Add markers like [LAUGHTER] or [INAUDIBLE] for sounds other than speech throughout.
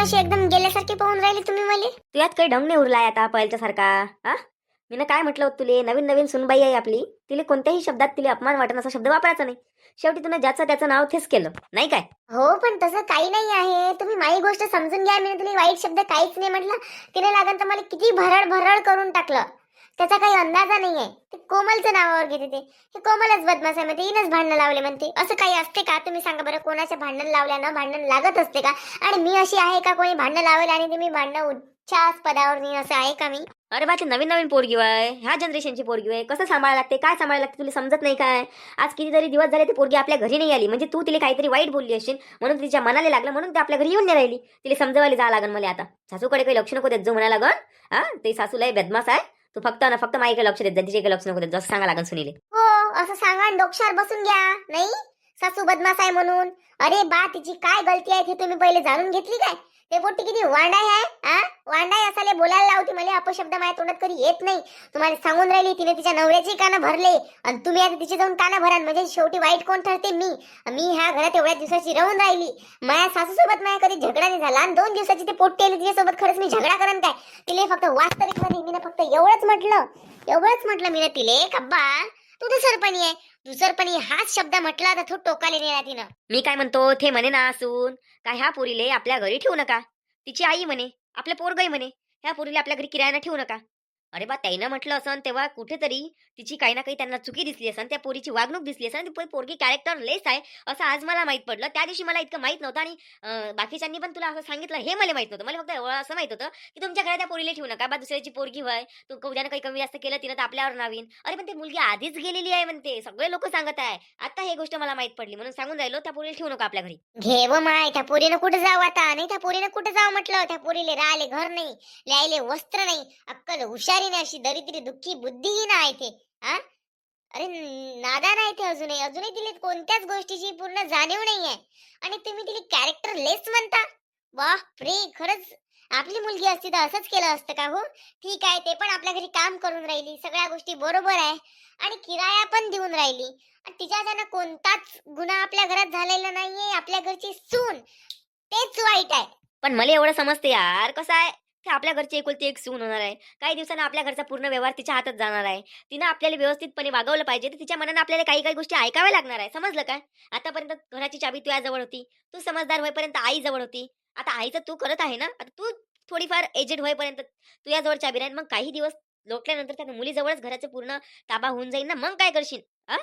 अशी एकदम गेल्यासारखी पाहून राहिली तुम्ही मला? तू यात काही ढंग नाही उरलाय आता पहिल्याच्या सारखा हा? मी ना काय म्हटलं होतं तुले? नवीन नवीन सुनबाई आहे आपली. तिला कोणत्याही शब्दात तिला अपमान वाटण असा शब्द वापरायचा नाही. शेवटी तुला ज्याचं त्याचं नाव तेच केलं नाही काय? हो पण तसं काही नाही आहे. तुम्ही माझी गोष्ट समजून घ्या. मी तुला वाईट शब्द काहीच नाही म्हटलं. तिने लागन तर मला किती भरड भरड करून टाकलं. त्याचा काही अंदाजा नाहीये. ते कोमलचं नावावर घेते ते. हे कोमलच बदमाश आहे म्हणते हिनच भांडणं लावले म्हणते. असं काही असते का? तुम्ही सांगा बरं कोणाच्या भांडण लावल्यानं भांडण लागत असते का? आणि मी अशी आहे का कोणी भांडण लावेल आणि तुम्ही भांडणं उच्चास्पदावर नाही असं आहे का मी? अरे बा नवीन नवीन पोरगी आहे ह्या जनरेशनची पोरगी आहे कसं सांभाळा लागते? काय सांभाळा लागते? तुला समजत नाही काय? आज कितीतरी दिवस झाले ती पोरगी आपल्या घरी नाही आली. म्हणजे तू तिला काहीतरी वाईट बोलली असेल म्हणून तिच्या मनाला लागलं म्हणून ते आपल्या घरी येऊन नाही राहिली. तिला समजवायला जावं लागन मला आता. सासूकडे काही लक्ष नको देत जो म्हणा लागन. हा? ते सासूला बदमास आहे. तू फक्त ना फक्त माझ्याकडे लक्ष देत जा तिच्याकडे लक्ष नको देत जसं सांगा लागेल सुनीले. हो असं सांगा आणि डोक्षावर बसून घ्या नाही? सासू बदमाश आहे म्हणून. अरे बा तिची काय गलती आहे ते तुम्ही पहिले जाणून घेतली काय? ते पोट्टी किती वांडाय आहे हा वांडाय असाले बोलायला लावते मला अपशब्द माझ्या तोंडात कधी येत नाही. तुम्हाला सांगून राहिली तिने तिच्या नवऱ्याची कानं भरले. आणि तुम्ही आता तिचे जाऊन कानं भरा म्हणजे शेवटी वाईट कोण ठरते? मी. मी ह्या घरात एवढ्या दिवसाची राहून राहिली. माझ्या सासूसोबत माझ्या कधी झगडा नाही झाला. आणि दोन दिवसाची ते पोट्टी आली तिच्यासोबत खरंच मी झगडा करन काय? तिले फक्त वास्तविकमध्ये मी फक्त एवढंच म्हटलं. एवढंच म्हटलं मी तिले कब्बा. तू दुसरपणी आहे. दुसरपणी हाच शब्द म्हटला तर तू टोकाले नेला तिनं. मी काय म्हणतो ते म्हणे ना असून काय ह्या पोरीले आपल्या घरी ठेवू नका. तिची आई म्हणे आपल्या पोरगई म्हणे ह्या पोरीला आपल्या घरी किरायानं ठेवू नका. अरे बा त्याईनं म्हटलं असं तेव्हा कुठेतरी तिची काही ना काही त्यांना चुकी दिसली असन त्या पोरीची वागणूक दिसली असन ती पोरगी कॅरेक्टर लेस आहे असं आज मला माहीत पडलं. त्या दिवशी मला इतकं माहीत नव्हतं आणि बाकीच्यांनी पण तुला असं सांगितलं हे मला माहीत नव्हतं. मला फक्त असं माहीत होतं की तुमच्या घरात त्या पोरीला ठेवू नका बा दुसऱ्याची पोरगी व्हाय तू उद्यानं काही कमी जास्त केलं तिनं तर आपल्यावर नावीन. अरे पण ती मुलगी आधीच गेलेली आहे म्हणते सगळे लोक सांगत आहे. आता हे गोष्ट मला माहीत पडली म्हणून सांगून राहिलो त्या पोरीला ठेवू नका आपल्या घरी. घे व माय त्या पोरीनं कुठे जाऊ आता? नाही त्या पोरीनं कुठे जाऊ म्हटलं? त्या पोरीले राहिले घर नाही लिहायले वस्त्र नाही अक्कल हुशार नाही अशी दरिद्री दुःखी बुद्धीहीन आहे ते अरे नादान आहे ते अजूनही. अजूनही तिला कोणत्याच गोष्टीची पूर्ण जाणीव नाहीये. आणि तुम्ही तिला कॅरेक्टर लेस म्हणता? बाप रे खरंच. आपली मुलगी असती तर असंच केलं असतं का हो? ठीक आहे ते पण आपल्या घरी काम करून राहिली. सगळ्या गोष्टी बरोबर आहे. आणि किराया पण देऊन राहिली. आणि तिच्याच्यानं कोणताच गुन्हा आपल्या घरात झालेला नाहीये. आपल्या घरची सून तेच वाईट आहे. पण मला एवढं समजते यार. कसं आहे? आपल्या घरची एकुलती एक सून होणार आहे. काही दिवसांना आपल्या घरचा पूर्ण व्यवहार तिच्या हातात जाणार आहे. तिनं आपल्याला व्यवस्थितपणे वागवलं पाहिजे तर तिच्या मनानं आपल्याला काही काही गोष्टी ऐकाव्या लागणार आहे. समजलं काय आतापर्यंत घराची चाबी तुझ्याजवळ होती. तू समजदार होईपर्यंत आई जवळ होती. आता आईचं तू करत आहे ना? आता तू थोडीफार एजेड होईपर्यंत तुझ्याजवळ चाबी राहील मग काही दिवस लोटल्यानंतर त्या मुलीजवळच घराचं पूर्ण ताबा होऊन जाईल ना? मग काय करशील? आ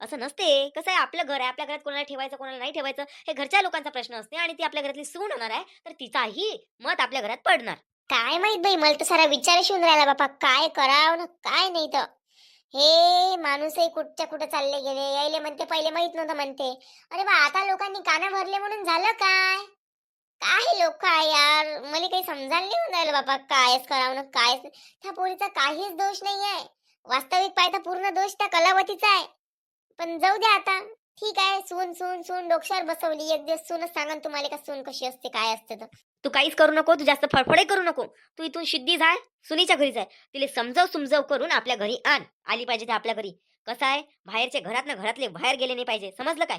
असं नसते. कसं आहे आपलं घर आहे आपल्या घरात कोणाला ठेवायचं कोणाला नाही ठेवायचं हे घरच्या लोकांचा प्रश्न असते आणि ती आपल्या घरातली सून होणार आहे तर तिचाही मत आपल्या घरात पडणार. काय माहीत बाई मला तर सारा विचार येऊन राहिला बापा काय करावं ना काय नाही तर. हे माणूसही कुठच्या कुठं चालले गेले यायले म्हणते पहिले माहीत नव्हतं म्हणते. अरे बा आता लोकांनी काना भरले म्हणून झालं काय? काय लोक आहे यार? मला काही समजायला नाही होऊन राहिलं बापा कायच करावं ना काय त्या पोरीचा काहीच दोष नाही आहे वास्तविक पाहता पूर्ण दोष त्या कलावतीचा आहे. पण जाऊ द्या आता. ठीक आहे सून सून सून डोक्यावर बसवली. एक दिवस सूनच सांगा तुम्हाला का सून कशी असते काय असते तर. तू काहीच करू नको तू जास्त फडफडे करू नको. तू इथून शिद्दी जाय सुनीच्या घरी जाय तिला समजाव समजाव करून आपल्या घरी आण. आली पाहिजे ते आपल्या घरी. कसं आहे बाहेरच्या घरात ना घरातले बाहेर गेले नाही पाहिजे. समजलं काय?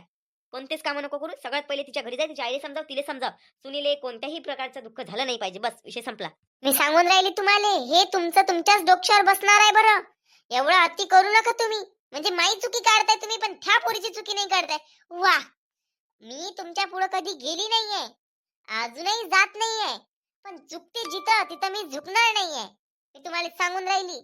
कोणतेच कामं नको करू. सगळ्यात पहिले तिच्या घरी जाय तिच्या आईला समजाव तिला समजाव. सुनीले कोणत्याही प्रकारचं दुःख झालं नाही पाहिजे. बस विषय संपला. मी सांगून राहिली तुम्हाला हे तुमचं तुमच्याच डोक्यावर बसणार आहे बरं. एवढं अति करू नका तुम्ही. म्हणजे माई चुकी काढताय तुम्ही पण त्या पोरीची चुकी नाही काढताय. वा. मी तुमच्यापुढे कधी गेली नाहीये. अजूनही जात नाहीये. पण चुकते जिथं तिथं मी झुकणार नाहीये. मी तुम्हाला सांगून राहिली.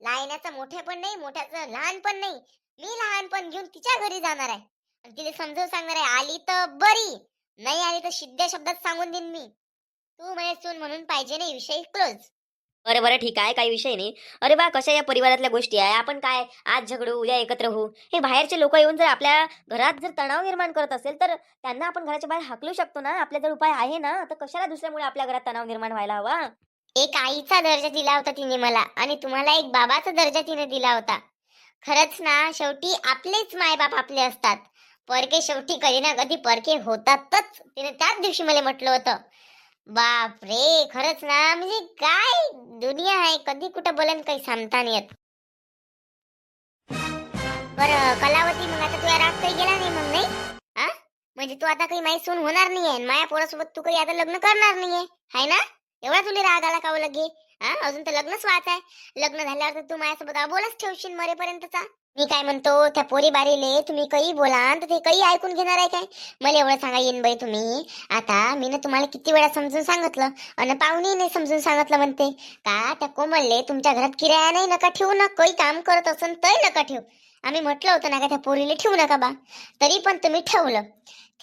लायण्याचं मोठे पण नाही मोठ्याचं लहान पण नाही. मी लहानपण घेऊन तिच्या घरी जाणार आहे. आणि तिला समजावून सांगणार आहे आली तर बरी. नाही आली तर शिद्ध्या शब्दात सांगून देईन मी. तू म्हणे सून म्हणून पाहिजे नाही विषय क्लोज बरं बरं ठीक आहे काही विषय नाही. अरे बा कशा या परिवारातल्या गोष्टी आहे? आपण काय? आज झगडू उद्या एकत्र होऊ. हे बाहेरचे लोक येऊन जर आपल्या घरात जर तणाव निर्माण करत असेल तर त्यांना आपण घराच्या बाहेर हाकलू शकतो ना? आपल्या जर उपाय आहे ना तर कशाला दुसऱ्यामुळे आपल्या घरात तणाव निर्माण व्हायला हवा? एक आईचा दर्जा दिला होता तिने मला आणि तुम्हाला एक बाबाचा दर्जा तिने दिला होता. खरंच ना शेवटी आपलेच मायबाप आपले असतात. परके शेवटी कधी ना कधी परके होतातच. तिने त्याच दिवशी मला म्हटलं होतं. बाप रे खरंच ना. म्हणजे काय दुनिया आहे? कधी कुठं बोलन काही सांगता नाही येत. बर कलावती मग आता तुझ्या राग काही गेला नाही मग नाही? म्हणजे तू आता काही माहीत सून होणार नाहीये माया पोरासोबत तू काही आता लग्न करणार नाहीये. हाय ना? एवढा तुला राग आला का हो लगे? हा अजून तर लग्नच वाच आहे. लग्न झाल्यावर तर तू माझ्यासोबत अबोलच ठेवशील मरेपर्यंतचा. मी काय म्हणतो त्या पोरी बारीले तुम्ही काही बोला तर ते काही ऐकून घेणार आहे काय? मला एवढं सांगा येईन बाई तुम्ही. आता मी ना तुम्हाला किती वेळा समजून सांगितलं आणि पाहुणे नाही समजून सांगितलं म्हणते. का त्या कोमलले तुमच्या घरात किराया नाही नका ठेवू ना. काही काम करत असन तर नका ठेवू. आम्ही म्हटलं होतं ना का त्या पोरीले ठेवू नका बा. तरी पण तुम्ही ठेवलं.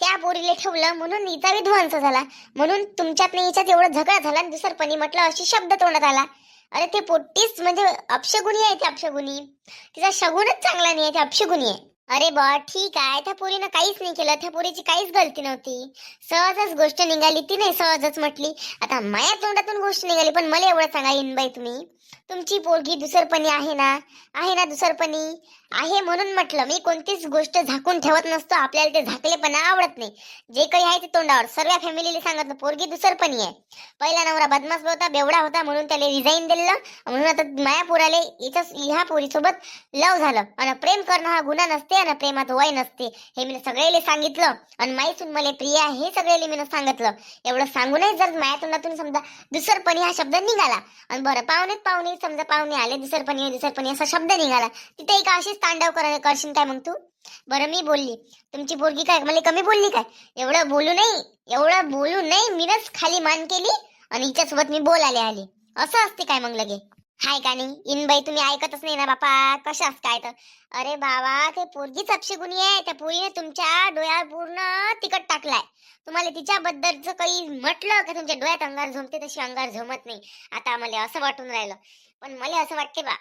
त्या पोरीले ठेवलं म्हणून हिचा विध्वंस झाला. म्हणून तुमच्यात नाही हिच्यात एवढं झगडा झाला आणि दुसरपणी म्हटलं अशी शब्द तोंडात आला. अरे ते पोट्टीच म्हणजे अपशगुनी आहे ते अपशगुनी. तिचा शगुनच चांगला नाही आहे ते अपशगुनी आहे. अरे बा ठीक आहे. त्या पोरीनं काहीच नाही केलं. त्या पोरीची काहीच गलती नव्हती. सहजच गोष्ट निघाली. ती नाही सहजच म्हटली. आता माया तोंडातून गोष्ट निघाली पण मला एवढं सांगा बाई तुम्ही. तुमची पोरगी दुसरपणी आहे ना? आहे ना दुसरपणी? आहे म्हणून म्हटलं मी कोणतीच गोष्ट झाकून ठेवत नसतो. आपल्याला ते झाकलेपणा आवडत नाही. जे काही आहे ते तोंडावर. सर्व फॅमिलीला सांगितलं पोरगी दुसरपणी आहे. पहिला नवरा बदमाश होता बेवडा होता म्हणून त्याला रिझाईन दिलं. म्हणून आता माया पोराले इथं ह्या पोरीसोबत लव झालं. आणि प्रेम करणं हा गुन्हा नसते आणि प्रेमात वय नसते. हे मी सगळ्याला सांगितलं. आणि माईसून मला प्रिया हे सगळ्याला मी सांगितलं. एवढं सांगूनही जर माया तोंडातून समजा दुसरपणी हा शब्द निघाला. आणि बरं पाहुणेच पाहुणे समजा पाहुणे आले दुसरपणी दिसरपणी असा शब्द निघाला. तिथे एक अशीच तांडव करायला करशील काय मग तू? बरं मी बोलली. तुमची पोरगी काय? मला कमी बोलली काय? एवढं बोलू नाही एवढं बोलू नाही मीनच खाली मान केली आणि हिच्यासोबत मी बोलायला आली. असं असते काय मग लगे? हाय का नाही इनबाई तुम्ही ऐकतच नाही ना बापा. कशाच काय तर? अरे बाबा ते पोरगीच अपशगुनी आहे. त्या पोरीने तुमच्या डोळ्यावर पूर्ण तिकट टाकलाय. तुम्हाला तिच्याबद्दलचं काही म्हटलं का? तुमच्या डोळ्यात अंगार झोमते तशी अंगार झोमत नाही. आता मला असं वाटून राहिलं. पण मला असं वाटते बा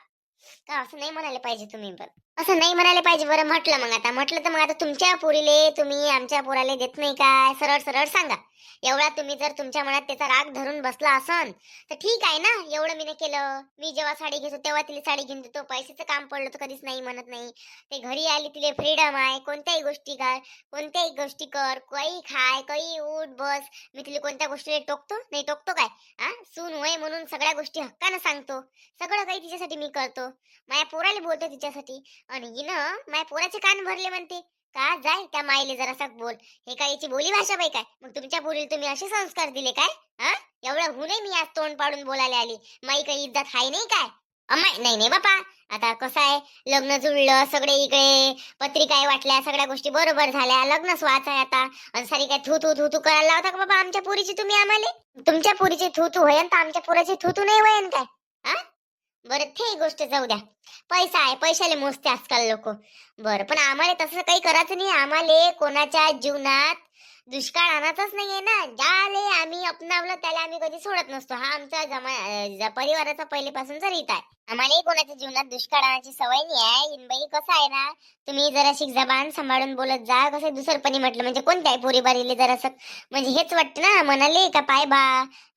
का असं नाही म्हणायला पाहिजे तुम्ही पण. असं नाही म्हणायला पाहिजे. बरं म्हटलं मग आता. म्हटलं तर मग आता तुमच्या पोरीले तुम्ही आमच्या पोराले देत नाही काय? सरळ सरळ सांगा. एवढा तुम्ही जर तुमच्या मनात त्याचा राग धरून बसला असन तर ठीक आहे ना. एवढं मी केलं. मी जेव्हा साडी घेतो तेव्हा तिला साडी घेऊन देतो. पैशाचं काम पडलं तर कधीच नाही म्हणत नाही. ते घरी आली तिला फ्रीडम आहे. कोणत्याही गोष्टी कर कोणत्याही गोष्टी कर. काही खाय काही उठ बस. मी तिला कोणत्या गोष्टीला टोकतो? नाही टोकतो काय? हा सून होय म्हणून सगळ्या गोष्टी हक्कानं सांगतो. सगळं काही तिच्यासाठी मी करतो. माझ्या पोराला बोलतो तिच्यासाठी. आणि हिनं माझ्या पोराचे कान भरले म्हणते. का? जाय त्या माईले जरासा बोल. हे काय याची बोली भाषा बाई काय? मग तुमच्या पोरीला तुम्ही असे संस्कार दिले काय? हा? एवढं होऊनही मी आज तोंड पाडून बोलायला आली. माई काही इज्जत हाय नाही काय? अमाय नाही नाही बापा. आता कसं आहे? लग्न जुळलं सगळे इकडे पत्रिका वाटल्या सगळ्या गोष्टी बरोबर झाल्या लग्नच स्वाच आहे आता. आणि सारी काय थू थू थू थू करायला लावता का बाबा आमच्या पोरीची तुम्ही आम्हाला? तुमच्या पोरीची थू थू होयन तर आमच्या पुराची थू थू नाही होयन काय? बरं ते गोष्ट जाऊ द्या. पैसा आहे पैशाले मोजते आजकाल लोक. बरं पण आम्हाला तसं काही करायचं नाही. आम्हाला कोणाच्या जीवनात दुष्काळ आणायचाच नाहीये ना. ज्याले आम्ही अपनावलं त्याला आम्ही कधी सोडत नसतो. हा आमचा जमा परिवाराचा पहिलेपासूनचा रीत आहे. आम्हालाही कोणाच्या जीवनात दुष्काळ आणायची सवय नाही आहे. इनबाई कसं आहे ना तुम्ही जराशी जबान सांभाळून बोलत जा. कसं दुसरपणी म्हटलं म्हणजे कोणत्याही पोरीबारीले जरासं म्हणजे हेच वाटतं ना म्हणाले का पाय बा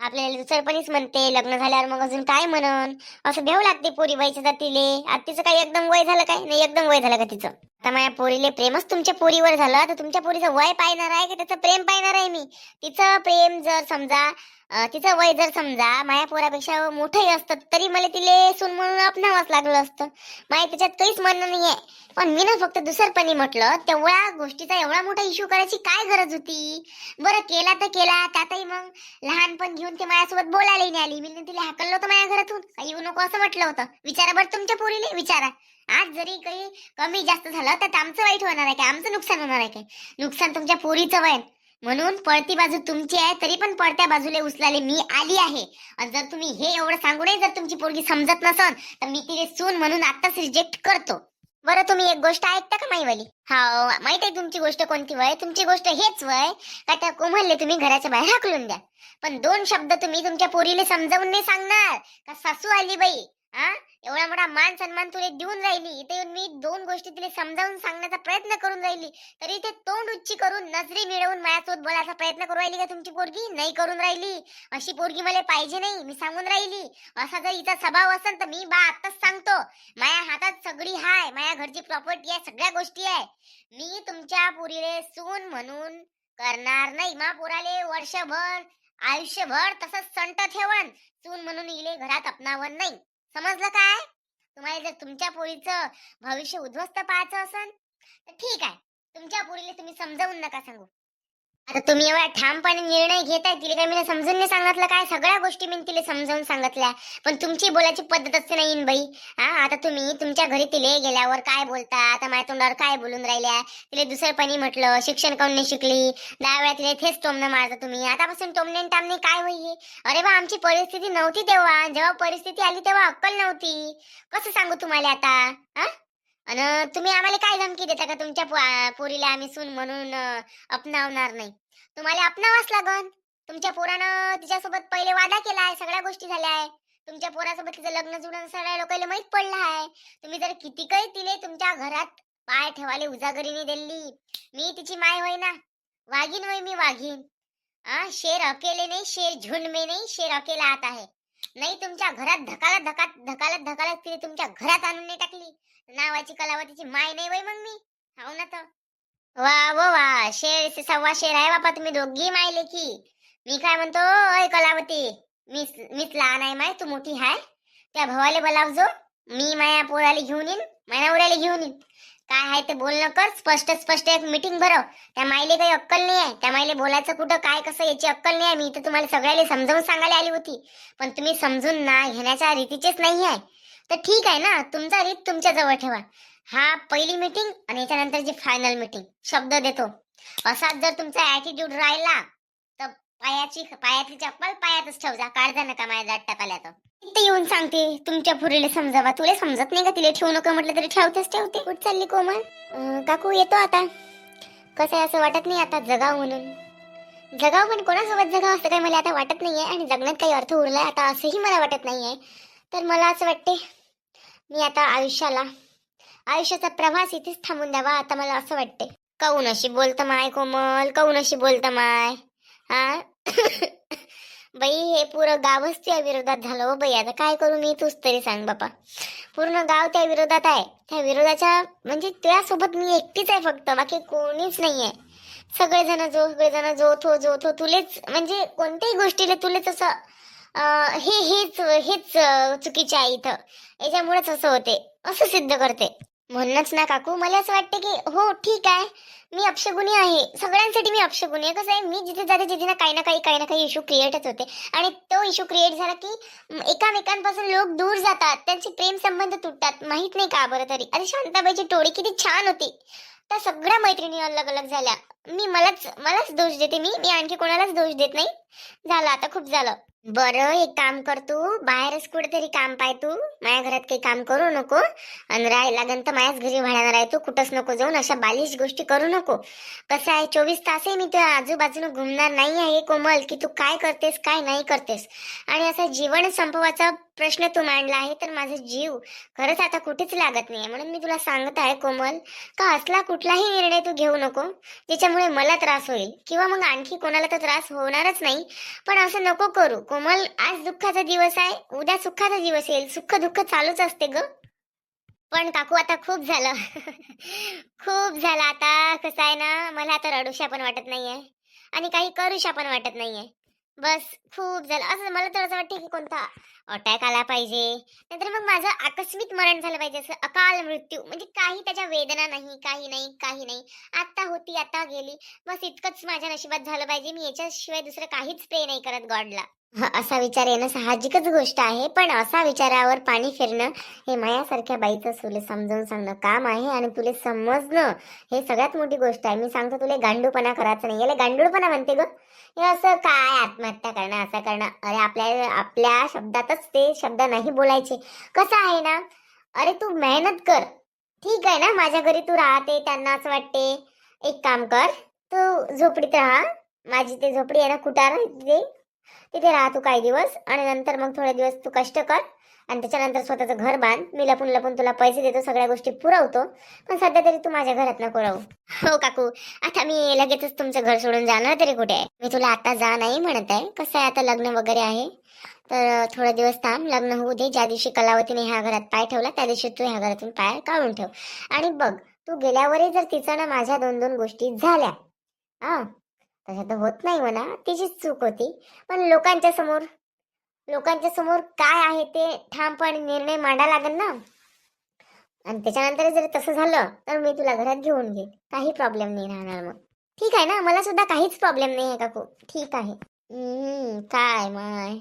आपल्याला दुसरपणीच म्हणते लग्न झाल्यावर मग अजून काय म्हणन? असं भेव लागते पोरी बाईच्या जातीले. आता तिचं काय एकदम वय झालं काय? नाही एकदम वय झालं का तिचं? आता माझ्या पोरीले प्रेमच तुमच्या पोरीवर झालं. तर तुमच्या पोरीचं वय पाहणार आहे की? त्याचं प्रेम पाहणार आहे मी. तिचं प्रेम जर समजा तिचं वय जर समजा माझ्या पोरापेक्षा मोठंही असतं तरी मला तिले सून म्हणून अपनावंच लागलं असतं. माझ्या त्याच्यात काहीच म्हणणं नाहीये. पण मी ना फक्त दुसरपणी म्हटलं तेवढ्या गोष्टीचा एवढा मोठा इश्यू करायची काय गरज होती? बरं केला तर केला त्यातही मग लहानपण घेऊन ते माझ्यासोबत बोलायला नाही आली. मी तिला हाकललं होतं माझ्या घरातून. काही येऊ नको असं म्हटलं होतं. विचारा बरं तुमच्या पोरीले विचारा. आज जरी काही कमी जास्त झालं तर आमचं वाईट होणार आहे काय? आमचं नुकसान होणार आहे काय? नुकसान तुमच्या पोरीचं वय म्हणून पळती बाजू तुमची आहे तरी पण पळत्या बाजूला उचलाले मी आली आहे. आणि जर तुम्ही हे एवढं सांगूनही जर तुमची पोरगी समजत नसन तर मी तिने सून म्हणून आताच रिजेक्ट करतो. बरं तुम्ही एक गोष्ट ऐकता का माईवाली? हा माहीत आहे तुमची गोष्ट कोणती वय? तुमची गोष्ट हेच वय का त्या कोमलले तुम्ही घराच्या बाहेर हाकलून द्या. पण दोन शब्द तुम्ही तुमच्या पोरीला समजावून नाही सांगणार. का सासू आली बाई? हा एवढा मोठा मान सन्मान तुला देऊन राहिली. इथे येऊन मी दोन गोष्टी तिला समजावून सांगण्याचा प्रयत्न करून राहिली. तरी ते तोंड उच्ची करून नजरी मिळवून माझ्यासोबत बोलायचा प्रयत्न करून राहिली का तुमची पोरगी? नाही करून राहिली. अशी पोरगी मला पाहिजे नाही. मी सांगून राहिली. असा जर हिचा स्वभाव असेल तर मी बा आताच सांगतो. माझ्या हातात सगळी हाय. माझ्या घरची प्रॉपर्टी आहे. सगळ्या गोष्टी आहे. मी तुमच्या पोरीले सून म्हणून करणार नाही. मा पोराले वर्षभर आयुष्यभर तसंच संट ठेवण सून म्हणून इले घरात अपनावन नाही. समजलं काय? तुम्हाला जर तुमच्या पोरीचं भविष्य उद्ध्वस्त पाहायचं असेल तर ठीक आहे. तुमच्या पोरीला तुम्ही समजावून नका सांगू. आता तुम्ही एवढा ठामपणे निर्णय घेताय तिला काय मी समजून नाही सांगितलं काय? सगळ्या गोष्टी मी तिला समजावून सांगितल्या. पण तुमची बोलायची पद्धत असते नाही बाई. हा आता तुम्ही तुमच्या घरी तिले गेल्यावर काय बोलता? आता माझ्या तोंडावर काय बोलून राहिल्या? तिला दुसरपणी म्हटलं शिक्षण काऊन नाही शिकली? दहा वेळा तिला थेच टोमणं मारता तुम्ही. आतापासून टोमणे टामणे काय होई अरे बा आमची परिस्थिती नव्हती तेव्हा. जेव्हा परिस्थिती आली तेव्हा अक्कल नव्हती. कसं सांगू तुम्हाला आता? हा? अन तुम्ही आम्हाला काय धमकी देता का? तुमच्या पो- पोरीला आम्ही सून म्हणून अं, अपनावणार नाही. तुम्हाला अपनावाच लागन. तुमच्या पोरानं तिच्यासोबत पहिले वादा केला आहे सगळ्या गोष्टी झाल्या आहे. तुमच्या पोरासोबत तिचं लग्न जुळून सगळ्या लोकांना माहीत पडलं आहे. तुम्ही जर किती काही तिले तुमच्या घरात पाय ठेवाले उजागरीने दिली. मी तिची माय होय ना वाघीन होय मी वाघीन आ शेर अकेले नाही शेर झुंड में नाही शेर अकेला आता आहे. नाही तुमच्या घरात धकालत धकात धकाला धकालत तिने तुमच्या घरात आणून नाही टाकली. नावाची कलावतीची माय नाही वय मग मी. हो ना तर. वा वा वा शेर से सव्वा शेर आहे बापा तुम्ही दोघी माय लेखी. मी काय म्हणतो अय कलावती मीच मीच लहान आहे माय तू मोठी हाय. त्या भावाले बोलावजो मी माया पोराला घेऊन येईन माया नवऱ्याला घेऊन येईन. काय आहे ते बोलणं कर स्पष्ट स्पष्ट एक मीटिंग भरव. त्या माईले काही अक्कल नाही आहे. त्या माईले बोलायचं कुठं काय कसं याची अक्कल नाही आहे. मी तर तुम्हाला सगळ्याला समजावून सांगायला आली होती. पण तुम्ही समजून ना घेण्याच्या रीतीचेच नाही आहे. तर ठीक आहे ना. तुमचा रीत तुमच्या जवळ ठेवा. हा पहिली मीटिंग आणि याच्यानंतरची फायनल मीटिंग शब्द देतो. असाच जर तुमचा ऍटिट्यूड राहिला पायाची पायातली चप्पल पायातच ठेव जा. काढजा नका माझ्या जाट टाकाल्या तर इथे येऊन सांगते तुमच्या पुरीला समजावा. तुला समजत नाही का तिला? ठेवू नका म्हटलं तरी ठेवतेच ठेवते. कुठ चालली कोमल? अं, काकू येतो आता. कसं आहे असं वाटत नाही आता? जगाव म्हणून. जगाव पण कोणासोबत जगाव असं काही मला आता वाटत नाहीये. आणि जगण्यात काही अर्थ उरलाय आता असंही मला वाटत नाहीये. तर मला असं वाटते मी आता आयुष्याला आयुष्याचा प्रवास इथेच थांबून द्यावा. आता मला असं वाटते. काऊन अशी बोलतं माय कोमल? काऊन अशी बोलतं माय? हा? बाई हे पुरं गावच त्या विरोधात झालं हो बाई. आता काय करू मी तूच तरी सांग बापा. पूर्ण गाव त्या विरोधात आहे. त्या विरोधाच्या म्हणजे त्यासोबत मी एकटीच आहे फक्त. बाकी कोणीच नाहीये. सगळेजण जो सगळेजण जो थो जो थो तुलेच म्हणजे कोणत्याही गोष्टीला तुलेच असं हे हेच हेच चुकीचे आहे इथं. याच्यामुळेच असं होते. असं सिद्ध करते. म्हणूनच ना काकू मला असं वाटतं की हो ठीक आहे. मी अपशगुनी आहे. सगळ्यांसाठी मी अपशगुनी आहे. कसं आहे मी जिथे जाते तिथे ना काही ना काही काही ना काही इश्यू क्रिएटच होते. आणि तो इश्यू क्रिएट झाला की एकामेकांपासून लोक दूर जातात. त्यांचे प्रेम संबंध तुटतात. माहीत नाही का बरं तरी. अरे शांताबाईची टोळी किती छान होती. त्या सगळ्या मैत्रिणी अलग अलग झाल्या. मी मलाच मलाच दोष देते मी. मी आणखी कोणालाच दोष देत नाही. झालं आता खूप झालं. बरं एक काम कर तू. बाहेरच कुठेतरी काम पाय तू. माझ्या घरात काही काम करू नको. आणि राहायला लागन तर माझ्याच घरी भाड्यानं राह तू. कुठंच नको जाऊन अशा बालिश गोष्टी करू नको. कसं आहे चोवीस तासही मी तुझ्या आजूबाजूनं घुमणार नाही आहे कोमल की तू काय करतेस काय नाही करतेस? आणि असा जीवन संपवाचा प्रश्न तू मांडला आहे तर माझा जीव खरंच आता कुठेच लागत नाही म्हणून मी तुला सांगत आहे कोमल का असला कुठलाही निर्णय तू घेऊ नको. ज्याच्यामुळे मला त्रास होईल. किंवा मग आणखी कोणाला तर त्रास होणारच नाही. पण असं नको करू. कोमल आज दुःखाचा दिवस आहे. उद्या सुखाचा दिवस येईल. सुख दुःख चालूच असते ग. पण काकू आता खूप झालं. [LAUGHS] खूप झालं. आता कसं आहे ना मला आता रडूशा पण वाटत नाहीये. आणि काही करूशा पण वाटत नाहीये. बस खूप झालं. असं मला तर असं वाटतं की कोणता अटॅक आला पाहिजे. नाहीतर मग माझं आकस्मिक मरण झालं पाहिजे. असं अकाल मृत्यू. म्हणजे काही त्याच्या वेदना नाही काही नाही काही नाही. आत्ता होती आता गेली. बस इतकंच माझ्या नशिबात झालं पाहिजे. मी याच्याशिवाय दुसरं काहीच प्रे नाही करत गॉडला. असा विचार येणं साहजिकच गोष्ट आहे पण असा विचारावर पाणी फिरणं हे मायासारख्या बाईचं तुला समजावून सांगणं काम आहे आणि तुला समजणं हे सगळ्यात मोठी गोष्ट आहे. मी सांगतो तुला गांडूपणा करायचं नाही. याला गांडूळपणा म्हणते ग. हे असं काय आत्महत्या करणं असं करणं? अरे आपल्या आपल्या शब्दातच ते शब्द नाही बोलायचे. कसं आहे ना? अरे तू मेहनत कर. ठीक आहे ना? माझ्या घरी तू राहते त्यांना असं वाटते. एक काम कर. तू झोपडीत राहा. माझी ते झोपडी आहे ना कुटार तिथे? तिथे राहा तू काही दिवस आणि नंतर मग थोडे दिवस तू कष्ट कर आणि त्याच्यानंतर स्वतःचं घर बांध. मी लपून लपून तुला पैसे देतो सगळ्या गोष्टी पुरवतो. पण सध्या तरी तू माझ्या घरात नको राहू. हो काकू आता मी लगेचच तुमचं घर सोडून जाणार तरी कुठे आहे? मी तुला आता जा नाही म्हणत आहे. कसं आहे आता लग्न वगैरे आहे? तर थोडे दिवस थांब लग्न होऊ दे. ज्या दिवशी कलावतीने ह्या घरात पाय ठेवला त्या दिवशी तू ह्या घरातून पाय काढून ठेव. आणि बघ तू गेल्यावरही जर तिचं ना माझ्या दोन दोन गोष्टी झाल्या हा तसं तर होत नाही म्हणा तिचीच चूक होती. पण लोकांच्या समोर लोकांच्या समोर काय आहे ते ठामपणे निर्णय मांडा लागेल ना? आणि त्याच्यानंतर जर तसं झालं तर मी तुला घरात घेऊन घेईन. काही प्रॉब्लेम नाही राहणार मग. ठीक आहे ना? मला सुद्धा काहीच प्रॉब्लेम नाही आहे काकू ठीक आहे. काय माय?